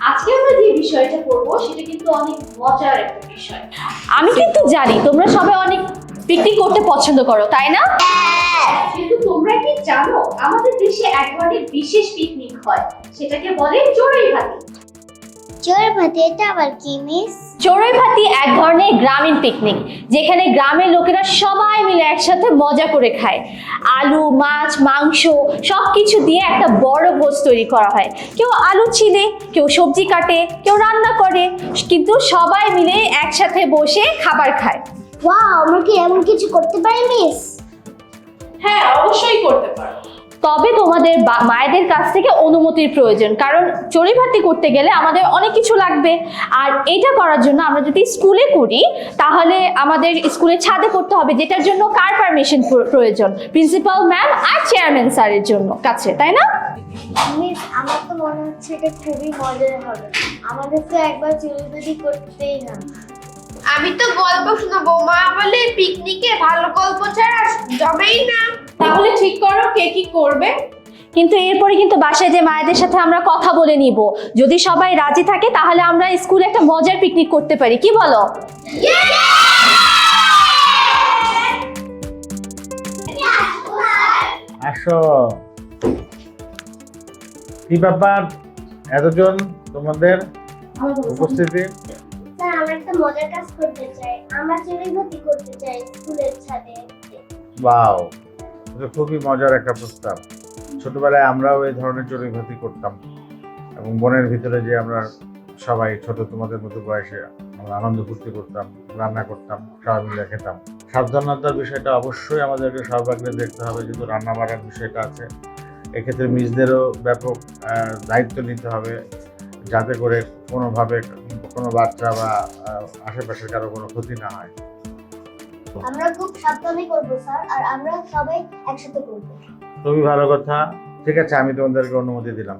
আজকে আমরা যে বিষয়টা পড়ব সেটা কিন্তু অনেক মজার একটা বিষয়। আমি কিন্তু জানি তোমরা সবাই অনেক পিকনিক করতে পছন্দ করো তাই না? কিন্তু তোমরা কি জানো আমাদের দেশে এক ধরনের বিশেষ পিকনিক হয় সেটাকে বলে চড়ুই ভাতি জোর ভাতে এটা আবার কি মিস চড়ুই ভাতি এক ধরনের গ্রামীণ পিকনিক যেখানে গ্রামের লোকেরা সবাই মিলে একসাথে মজা করে খায়। আলু মাছ মাংস সব কিছু দিয়ে একটা বড় ভোজ তৈরি করা হয়। কেউ আলু ছিলে কেউ সবজি কাটে কেউ রান্না করে কিন্তু সবাই মিলে একসাথে বসে খাবার খায়। ওয়াও আমরা কি এমন কিছু করতে পারি মিস হ্যাঁ অবশ্যই করতে পারো। তবে তোমাদের বা- মায়েদের কাছ থেকে অনুমতির প্রয়োজন। কারণ চড়ুইভাতি করতে গেলে আমাদের অনেক কিছু লাগবে। আর এটা করার জন্য আমরা যদি স্কুলে করি তাহলে আমাদের স্কুলের ছাদে করতে হবে যেটার জন্য কার পারমিশন প্রয়োজন? প্রিন্সিপাল ম্যাম আর চেয়ারম্যান স্যারের জন্য কাছে তাই না? মিস আমার তো মনে হচ্ছে এটা খুবই মজার হবে। আমাদের তো একবার করতেই না আমি তো গল্প শোনাবো। মা বলে পিকনিকে ভালো গল্প ছাড়া জমেই না। তাহলে ঠিক করো কে কি করবে। কিন্তু এরপরে কিন্তু বাসায় যে মায়েদের সাথে আমরা কথা বলে নিব। যদি সবাই রাজি থাকে তাহলে আমরা স্কুলে একটা মজার পিকনিক করতে পারি। কি বলো? আসো। কি ব্যাপার? এতজন তোমাদের উপস্থিতি? স্যার আমরা একটা মজার কাজ করতে চাই। আমরা করতে চাই স্কুলের ছাদে। খুবই মজার একটা প্রস্তাব। ছোটবেলায় আমরাও এই ধরনের চড়ুইভাতি করতাম এবং বনের ভিতরে যে আমরা সবাই ছোট তোমাদের মতো বয়সে আমরা আনন্দ ফুর্তি করতাম, রান্না করতাম সবাই মিলে খেতাম। সাবধানতার বিষয়টা অবশ্যই আমাদেরকে সর্বাগ্রে দেখতে হবে, যেহেতু রান্না বাড়ার বিষয়টা আছে। এক্ষেত্রে মিসদেরও ব্যাপক দায়িত্ব নিতে হবে যাতে করে কোনোভাবে কোনো বাচ্চা বা আশেপাশের কারও কোনো ক্ষতি না হয়। আমরা খুব সাবধানে করব স্যার আর আমরা সবাই একসাথে করব। খুবই ভালো কথা। ঠিক আছে আমি তোমাদেরকে অনুমতি দিলাম।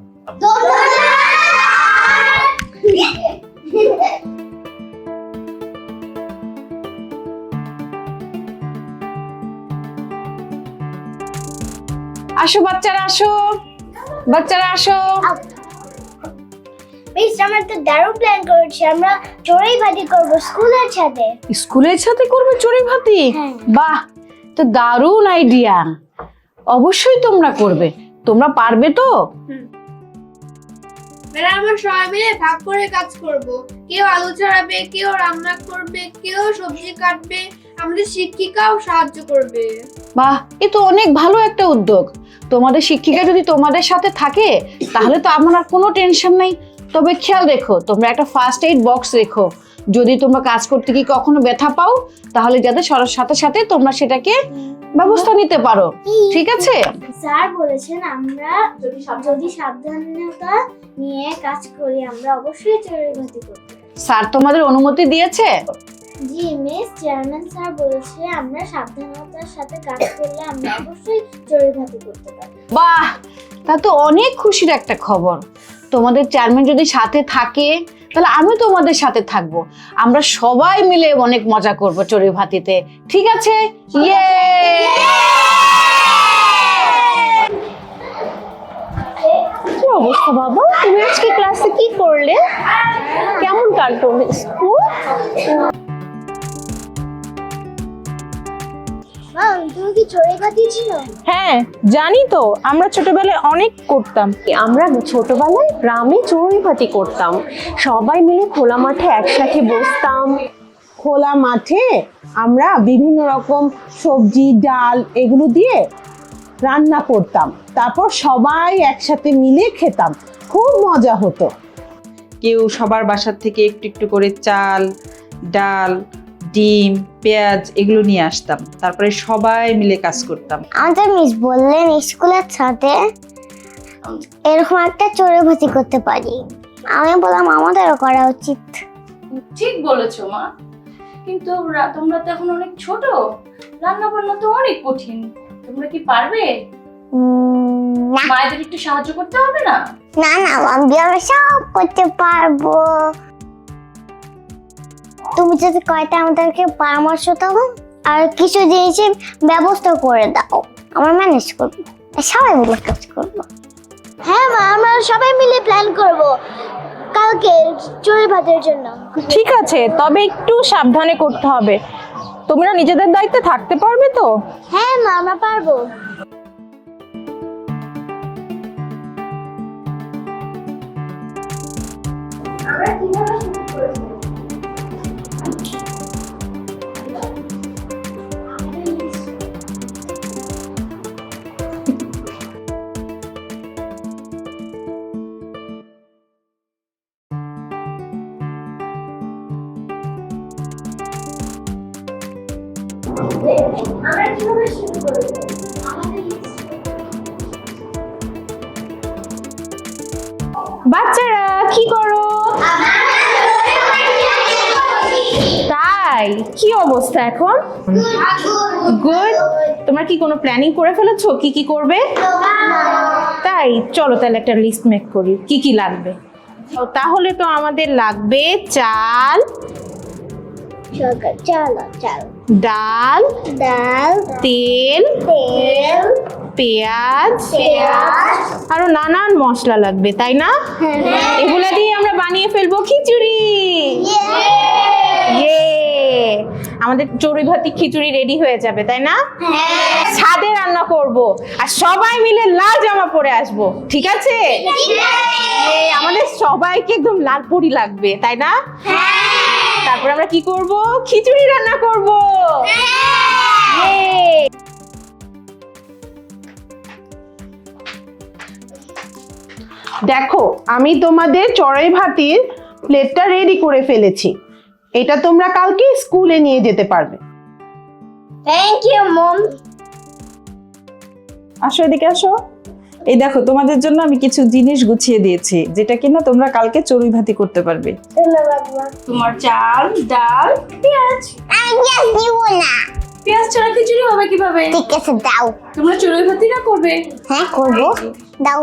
আসো বাচ্চারা আসো। বাচ্চারা আসো। মিস আমরা তো দারুণ প্ল্যান করেছি। আমরা চড়াই ভাতি করব স্কুলের ছাদে। স্কুলের সাথে করবে চড়ুই ভাতি হ্যাঁ। বাহ তো দারুণ আইডিয়া অবশ্যই তোমরা করবে। তোমরা পারবে তো? এরা আমরা সবাই মিলে ভাগ করে কাজ করব। কেউ আলু ছাড়াবে কেউ রান্না করবে কেউ সবজি কাটবে। আমাদের শিক্ষিকাও সাহায্য করবে। বাহ এ তো অনেক ভালো একটা উদ্যোগ। তোমাদের শিক্ষিকা যদি তোমাদের সাথে থাকে তাহলে তো আমার আর কোনো টেনশন নেই। তবে খেয়াল রেখো তোমরা একটা ফার্স্ট এইড বক্স রেখো। যদি তোমরা কাজ করতে গিয়ে কখনো ব্যথা পাও তাহলে যাতে সাথে সাথে তোমরা সেটাকে ব্যবস্থা নিতে পারো। ঠিক আছে? স্যার বলেছেন আমরা যদি সাবধানতা নিয়ে কাজ করি আমরা অবশ্যই চড়াই ভাতি করব। স্যার তোমাদের অনুমতি দিয়েছে? জি মিস চেয়ারম্যান স্যার বলেছে আমরা সাবধানতার সাথে কাজ করলে আমরা অবশ্যই ভাতি করতে পারি। বাহ! তা তো অনেক খুশির একটা খবর। তোমাদের চেয়ারম্যান যদি সাথে থাকে, তাহলে আমি তোমাদের সাথে থাকব। আমরা সবাই মিলে অনেক মজা করব চড়ুই ভাতিতে। ঠিক আছে? ইয়ে অবস্থা বাবা? তুমি আজকে ক্লাসে কি করলে? কেমন কাটলো স্কুল? তুমি কি হ্যাঁ জানি তো আমরা ছোটবেলায় অনেক করতাম। আমরা ছোটবেলায় গ্রামে চড়ুইভাতি করতাম। সবাই মিলে খোলা মাঠে একসাথে বসতাম। খোলা মাঠে আমরা বিভিন্ন রকম সবজি ডাল এগুলো দিয়ে রান্না করতাম। তারপর সবাই একসাথে মিলে খেতাম। খুব মজা হতো। কেউ সবার বাসার থেকে একটু একটু করে চাল ডাল ডিম পেঁয়াজ এগুলো নিয়ে আসতাম। তারপরে সবাই মিলে কাজ করতাম। আমাদের মিস বললেন স্কুলের ছাদে এরকম একটা চড়াই ভাতি করতে পারি। আমি বললাম আমাদেরও করা উচিত। ঠিক বলেছ মা। কিন্তু তোমরা তো এখন অনেক ছোট। রান্না বান্না তো অনেক কঠিন। তোমরা কি পারবে? মায়েদের একটু সাহায্য করতে হবে না? না না আমি সব করতে পারব। তুমি যদি কয়টা আমাদেরকে পরামর্শ দাও আর কিছু জিনিসের ব্যবস্থা করে দাও আমরা ম্যানেজ করব। সবাই মিলে কাজ করব। হ্যাঁ মা আমরা সবাই মিলে প্ল্যান করব কালকে চড়ুই ভাতের জন্য। ঠিক আছে তবে একটু সাবধানে করতে হবে। তোমরা নিজেদের দায়িত্বে থাকতে পারবে তো? হ্যাঁ মা আমরা পারব। বাচ্চারা এখন গুড তোমরা কি কোনো প্ল্যানিং করে ফেলেছো? কি কি করবে? তাই। চলো তাহলে একটা লিস্ট মেক করি। কি কি লাগবে? তাহলে তো আমাদের লাগবে চাল ডাল ডাল তেল তেল পেঁয়াজ পেঁয়াজ আরও নানান মশলা লাগবে তাই না? এগুলা দিয়ে আমরা বানিয়ে ফেলব খিচুড়ি। ইয়ে আমাদের চড়ুই ভাতি খিচুড়ি রেডি হয়ে যাবে তাই না? ছাদে রান্না করব। আর সবাই মিলে লাল জামা পরে আসব ঠিক আছে? আমাদের সবাইকে একদম লাল পরি লাগবে তাই না? তারপর আমরা কি করব? খিচুড়ি রান্না করব। ইয়ে দেখো আমি তোমাদের চড়াই ভাতির প্লেটটা রেডি করে ফেলেছি। এটা তোমরা কালকে স্কুলে নিয়ে যেতে পারবে। থ্যাংক ইউ মম আসো এদিকে আসো। এই দেখো তোমাদের জন্য আমি কিছু জিনিস গুছিয়ে দিয়েছি যেটা কিনা তোমরা কালকে চড়ুই ভাতি করতে পারবে। তোমার চাল ডাল পেঁয়াজ। আমি গ্যাস দিব না। পেঁয়াজ ছাড়া খিচুড়ি হবে কীভাবে? ঠিক আছে দাও। তোমরা চড়ুই ভাতি না করবে? হ্যাঁ করব। দাও।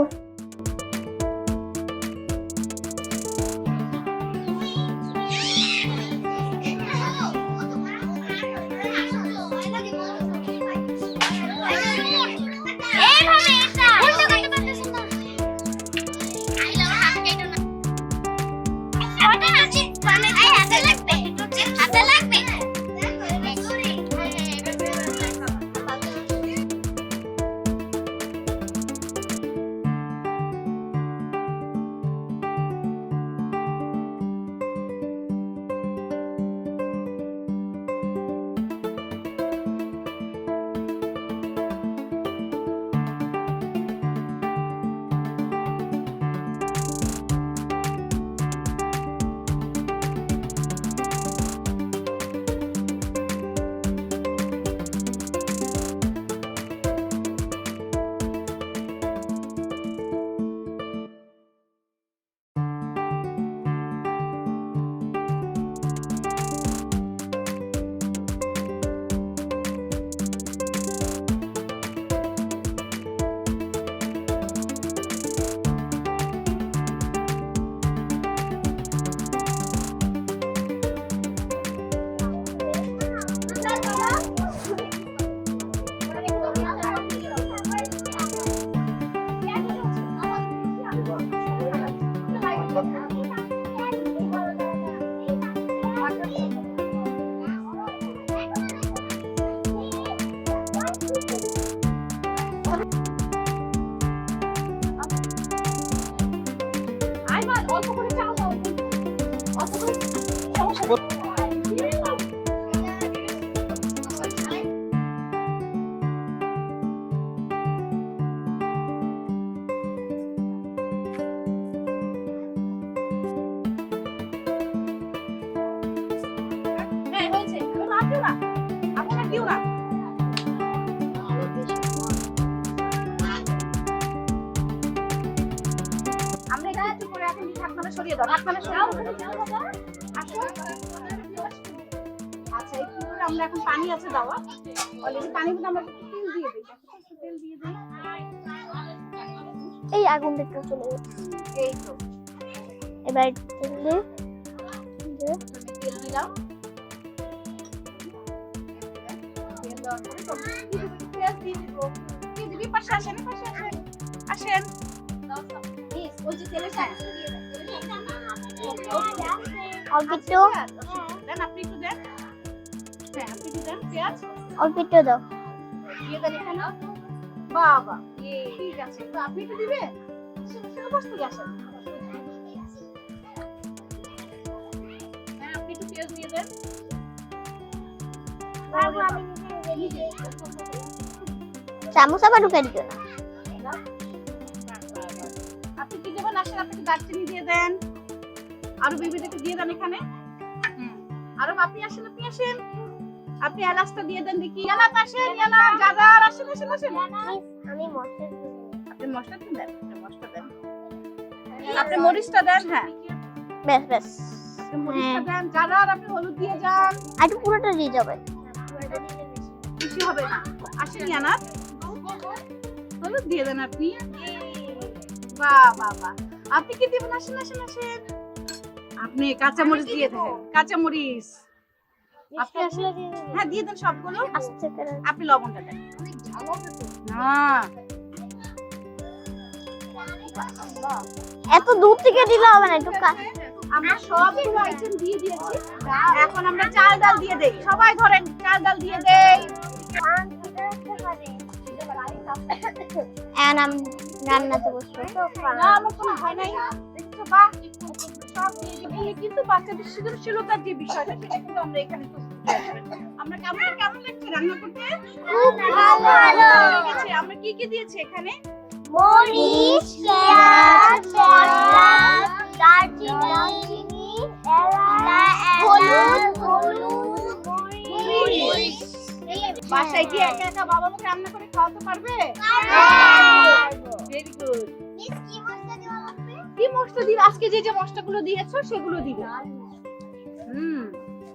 আচ্ছা একটু করে আমরা এখন পানি আছে দেওয়া। অলরেডি পানির মধ্যে আমরা তেল দিয়ে দিই। তেল দিয়ে দিই। এই আগুনটা একটু চলে এই তো। এবার তেল দিলাম দেওয়ার পরে সবজি দিয়ে দেবো, একটু পেঁয়াজ দিয়ে দিব। দিয়ে দিবি পাশে আসেন পাশে আসেন। আসেন। অল্প একটু দেন আপনি একটু দেন। হ্যাঁ আপনি একটু দেন পেঁয়াজ। অল্প একটু দাও। দিয়ে দেন এখানে। বাবা ঠিক আছে। তো আপনি একটু দিবেন? আসেন, আসেন, বসতে আসেন হ্যাঁ আপনি একটু পেঁয়াজ দিয়ে দেন। চামচ আবার ঢুকে দিও না। আপনি কি দেবেন আসেন আপনি দারচিনি দিয়ে দেন। আরও বেবিটাকে দিয়ে দেন এখানে। আরও আপনি আসেন আপনি আসেন। আপনি এলাচটা দিয়ে দেন দেখি। এলাচ আসেন এলাচ। গাজর আসেন আসেন আসেন। আমি মশলা আপনি মশলা দেন মশলা দেন। আপনি মরিচটা দেন হ্যাঁ। বেশ বেশ আপনি মরিচটা দেন গাজর আপনি হলুদ দিয়ে যান। একটু পুরোটা দিয়ে যাবে। বেশি হবে না। আসেন হলুদ দিয়ে দেন আপনি। বাহ বাহ বাহ। আপনি কি দিবেন? আসেন আসেন আসেন। আপনি কাঁচা মরিচ দিয়ে দেন। কাঁচা মরিচ আপনি মশলা দিয়ে হ্যাঁ দিয়ে দেন সবগুলো। আস্তে করে। আপনি লবণটা দেন। না। এত দূর থেকে দিলে হবে না একটু আমরা সবগুলো আইটেম দিয়ে দিয়েছি। এখন আমরা চাল ডাল দিয়ে দেই। সবাই ধরেন চাল ডাল দিয়ে দেই। রান্নাতে বসবো। না আমার কোনো ভয় নাই। দেখছ সব। এই কিন্তু বাচ্চাদের সৃজনশীলতার যে বিষয়টা সেটা কিন্তু আমরা এখানে। আমরা কেমন কেমন লাগছে রান্না করতে? খুব ভালো। ঠিক আছে আমরা কি কি দিয়েছি এখানে? মরিচ পেঁয়াজ মশলা দারচিনি হলুদ হলুদ মরিচ। বাসায় কি একা একা বাবা মাকে রান্না করে খাওয়াতে পারবে? মশলা দিবে আজকে যে যে মশলাগুলো দিয়েছ সেগুলো দিবে। হুম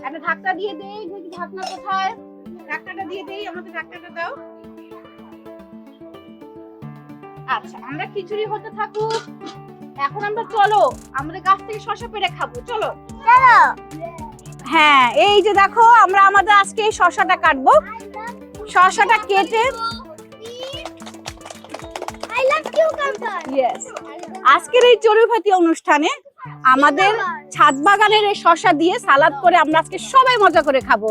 একটা ঢাকনা দিয়ে দেই দেখি ঢাকনা কোথায়? ঢাকনাটা দিয়ে দেই আমাকে ঢাকনাটা দাও। আচ্ছা আমরা খিচুড়ি হতে থাকুক। এখন আমরা চলো আমাদের গাছ থেকে শশা পেড়ে খাব। চলো। চলো। হ্যাঁ এই যে দেখো আমরা আমাদের আজকে এই শশাটা কাটবো। শশাটা কেটে আই লাভ কিউকাম্বার ইয়েস আজকের এই চড়ুইভাতি অনুষ্ঠানে আমাদের ছাদ বাগানের এই শশা দিয়ে সালাদ করে আমরা আজকে সবাই মজা করে খাব।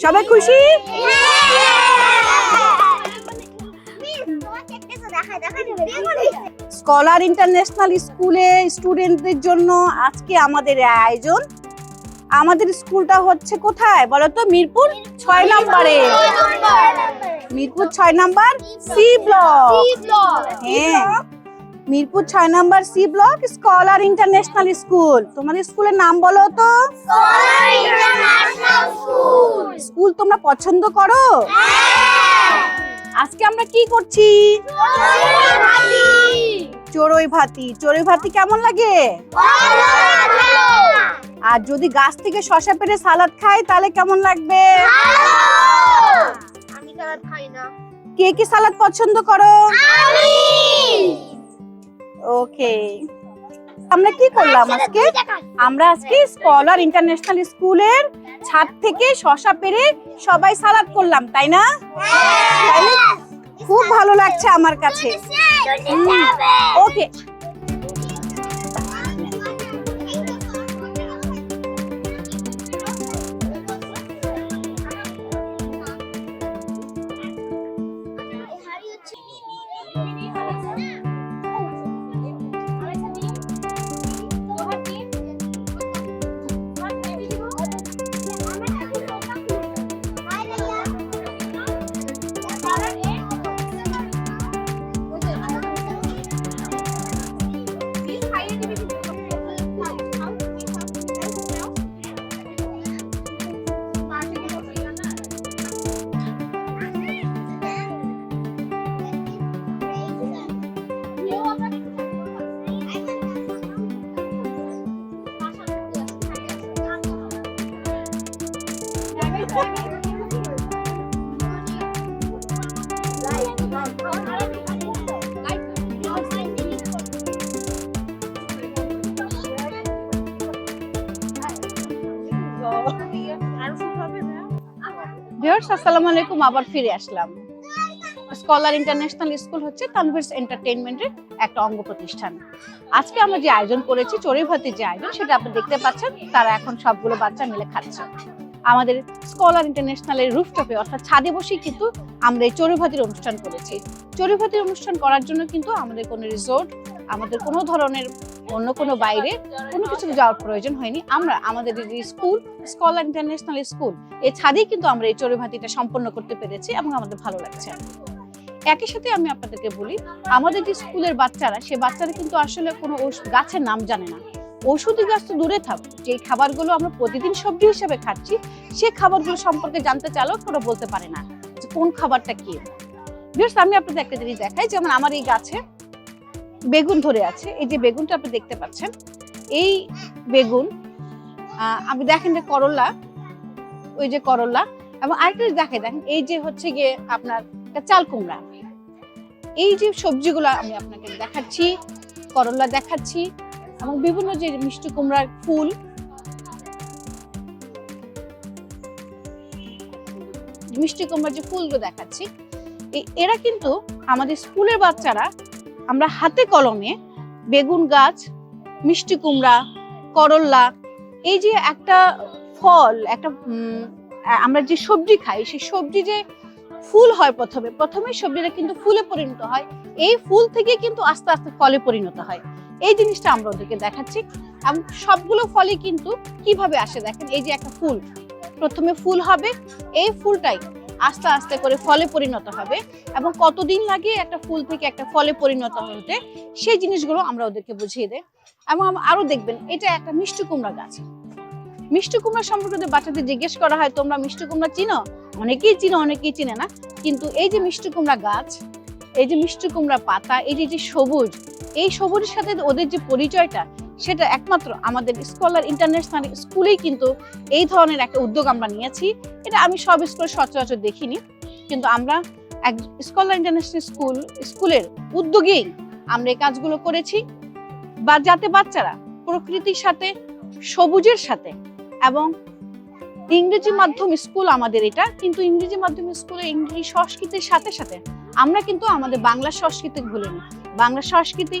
সবাই খুশি? স্কলার ইন্টারন্যাশনাল স্কুলে স্টুডেন্টদের জন্য আজকে আমাদের আয়োজন। আমাদের স্কুলটা হচ্ছে কোথায় বলো তো? মিরপুর ছয় নম্বরে। মিরপুর ছয় নাম্বার সি ব্লক। হ্যাঁ। মিরপুর ছয় নম্বর C block scholar international school তোমাদের স্কুলের নাম বলো তো? স্কুল তোমরা পছন্দ করো? আজকে আমরা কি করছি? চড়ুই ভাতি চড়ুই ভাতি কেমন লাগে? আর যদি গাছ থেকে শশা পেরে সালাদ খাই তাহলে কেমন লাগবে? আমি সালাদ খাই না। কে কি সালাদ পছন্দ করো? ওকে আমরা কি করলাম আজকে? আমরা আজকে স্কলার ইন্টারন্যাশনাল স্কুলের ছাদ থেকে শশা পেরে সবাই সালাদ করলাম তাই না? তাই খুব ভালো লাগছে আমার কাছে। ওকে ভিউয়ার্স আসসালামু আলাইকুম, আবার ফিরে আসলাম। স্কলার ইন্টারন্যাশনাল স্কুল হচ্ছে তানভির্স এন্টারটেইনমেন্টের একটা অঙ্গ প্রতিষ্ঠান। আজকে আমরা যে আয়োজন করেছি চড়ুইভাতির যে আয়োজন, সেটা আপনি দেখতে পাচ্ছেন। তারা এখন সবগুলো বাচ্চা মিলে খাচ্ছে। আমাদের স্কলার ইন্টারন্যাশনালের রুফটপে অর্থাৎ ছাদে বসেই কিন্তু আমরা এই চড়ুইভাতির অনুষ্ঠান করেছি। চড়ুইভাতির অনুষ্ঠান করার জন্য কিন্তু আমাদের কোনো রিসোর্ট আমাদের কোনো ধরনের অন্য কোনো বাইরে কোনো কিছু যাওয়ার প্রয়োজন হয়নি। আমরা আমাদের যে স্কুল, স্কল ইন্টারন্যাশনাল স্কুল এই ছাদেই কিন্তু আমরা এই চড়ুইভাতিটা সম্পন্ন করতে পেরেছি এবং আমাদের ভালো লাগছে। একই সাথে আমি আপনাদেরকে বলি, আমাদের যে স্কুলের বাচ্চারা, সে বাচ্চারা কিন্তু আসলে কোনো গাছের নাম জানে না। ওষুধি গাছ তো দূরে থাক যে খাবারগুলো আমরা প্রতিদিন সবজি হিসেবে খাচ্ছি, সে খাবারগুলো সম্পর্কে জানতে চালেও ওরা বলতে পারে না যে কোন খাবারটা কি। আমি আপনাদের একটা জিনিস দেখাই, যেমন আমার এই গাছে বেগুন ধরে আছে। এই যে বেগুনটা আপনি দেখতে পাচ্ছেন, এই বেগুন আমি দেখেন যে করলা, ওই যে করলা, এবং আরেকটা দেখে দেখেন এই যে হচ্ছে গিয়ে আপনার চাল কুমড়া। এই যে সবজিগুলো আমি আপনাকে দেখাচ্ছি, করলা দেখাচ্ছি, এবং বিভিন্ন যে মিষ্টি কুমড়ার ফুল, মিষ্টি কুমড়ার যে ফুলগুলো দেখাচ্ছি এরা কিন্তু আমাদের স্কুলের বাচ্চারা আমরা হাতে কলমে বেগুন গাছ, মিষ্টি কুমড়া করল্লা এই যে একটা ফল, একটা আমরা যে সবজি খাই, সেই সবজি যে ফুল হয় প্রথমে প্রথমে সবজিটা কিন্তু ফুলে পরিণত হয়। এই ফুল থেকে কিন্তু আস্তে আস্তে ফলে পরিণত হয়। এই জিনিসটা আমরা ওদেরকে দেখাচ্ছি। এবং সবগুলো ফলই কিন্তু কীভাবে আসে দেখেন? এই যে একটা ফুল, প্রথমে ফুল হবে, এই ফুলটাই আস্তে আস্তে করে ফলে পরিণত হবে এবং কতদিন লাগে একটা ফুল থেকে একটা ফলে পরিণত হতে, সেই জিনিসগুলো আমরা ওদেরকে বুঝিয়ে দেয় এবং আম- আরও দেখবেন, এটা একটা মিষ্টি কুমড়া গাছ। মিষ্টি কুমড়া সম্পর্কে বাচ্চাদের জিজ্ঞেস করা হয়, তোমরা মিষ্টি কুমড়া চিনো? অনেকেই চিনো, অনেকেই চিনে না। কিন্তু এই যে মিষ্টি কুমড়া গাছ, এই যে মিষ্টি কুমড়া পাতা এই যে সবুজ, এই সবুজের সাথে ওদের যে পরিচয়টা সেটা একমাত্র আমাদের স্কলার ইন্টারন্যাশনাল স্কুলেই কিন্তু এই ধরনের একটা উদ্যোগ আমরা নিয়েছি। এটা আমি সব স্কুলে সচরাচর দেখিনি, কিন্তু আমরা এক স্কলার ইন্টারন্যাশনাল স্কুল স্কুলের উদ্যোগেই আমরা এই কাজগুলো করেছি। বা যাতে বাচ্চারা প্রকৃতির সাথে, সবুজের সাথে এবং ইংরেজি মাধ্যম স্কুল আমাদের এটা, কিন্তু ইংরেজি মাধ্যম স্কুলে ইংরেজি সংস্কৃতির সাথে সাথে আমরা কিন্তু আমাদের বাংলা সংস্কৃতি ভুলিনি। বাংলা সংস্কৃতি,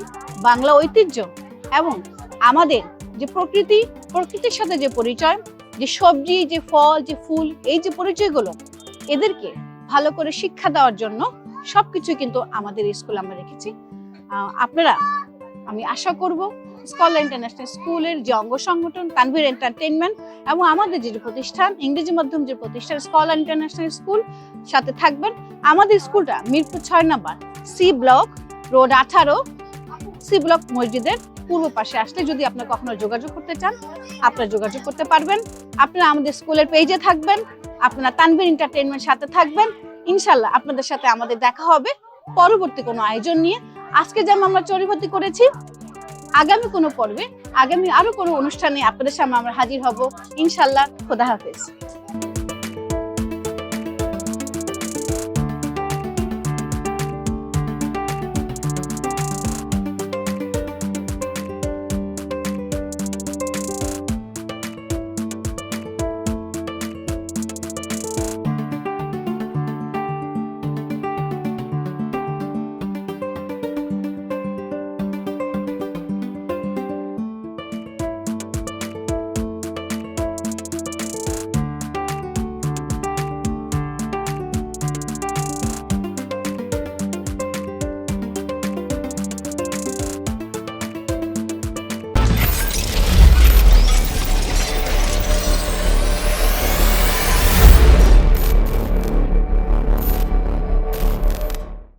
বাংলা ঐতিহ্য এবং আমাদের যে প্রকৃতি, প্রকৃতির সাথে যে পরিচয়, যে সবজি, যে ফল, যে ফুল, এই যে পরিচয়গুলো, এদেরকে ভালো করে শিক্ষা দেওয়ার জন্য সবকিছু কিন্তু আমাদের স্কুল আমরা রেখেছি। আপনারা, আমি আশা করব স্কলার ইন্টারন্যাশনাল স্কুলের যে অঙ্গ সংগঠন, তানভীর এন্টারটেনমেন্ট এবং আমাদের যে প্রতিষ্ঠান, ইংরেজি মাধ্যম যে প্রতিষ্ঠান স্কলার ইন্টারন্যাশনাল স্কুল, সাথে থাকবেন। আমাদের স্কুলটা মিরপুর ছয় নম্বর, সি ব্লক, রোড আঠারো সি ব্লক মসজিদের পূর্ব পাশে আসলে যদি আপনার কখনো যোগাযোগ করতে চান, আপনারা যোগাযোগ করতে পারবেন। আপনারা আমাদের স্কুলের পেজে থাকবেন, আপনারা তানভীর এন্টারটেইনমেন্ট সাথে থাকবেন। ইনশাল্লাহ আপনাদের সাথে আমাদের দেখা হবে পরবর্তী কোনো আয়োজন নিয়ে। আজকে যেমন আমরা চরিভর্তি করেছি, আগামী কোনো পর্বে, আগামী আরও কোনো অনুষ্ঠানে আপনাদের সামনে আমরা হাজির হব। ইনশাল্লাহ খোদা হাফেজ।